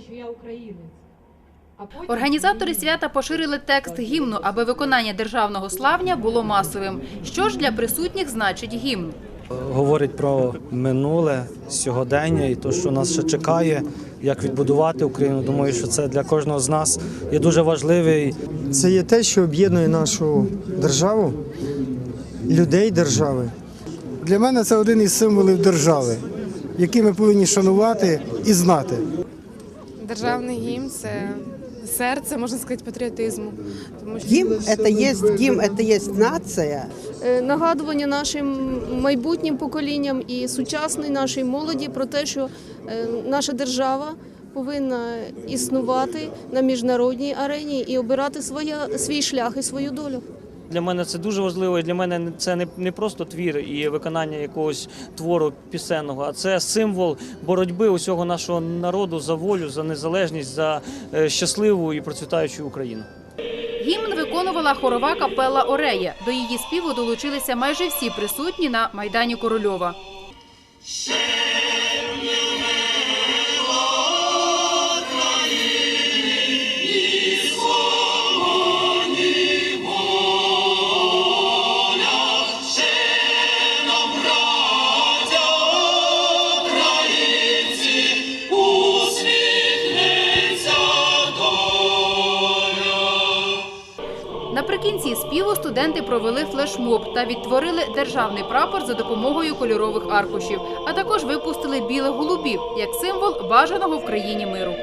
що я українець. Організатори свята поширили текст гімну, аби виконання державного славня було масовим. Що ж для присутніх значить гімн? говорить про минуле сьогодення і те, що нас ще чекає, як відбудувати Україну. Думаю, що це для кожного з нас є дуже важливий. Це є те, що об'єднує нашу державу, людей держави. Для мене це один із символів держави, який ми повинні шанувати і знати. Державний гімн це серце, можна сказати, патріотизму. Тому що Гимн – это есть гимн, это есть нация. Е, нагадування нашим майбутнім поколінням і сучасній нашій молоді про те, що е, наша держава повинна існувати на міжнародній арені і обирати своя, свій шлях і свою долю. Для мене це дуже важливо. і Для мене це не, не просто твір і виконання якогось твору пісенного, а це символ боротьби усього нашого народу за волю, за незалежність, за е, щасливу і процвітаючу Україну. Гімн виконувала хорова капела Орея. До її співу долучилися майже всі присутні на майдані Корольова. Наприкінці співу студенти провели флешмоб та відтворили державний прапор за допомогою кольорових аркушів, а також випустили білих голубів як символ бажаного в країні миру.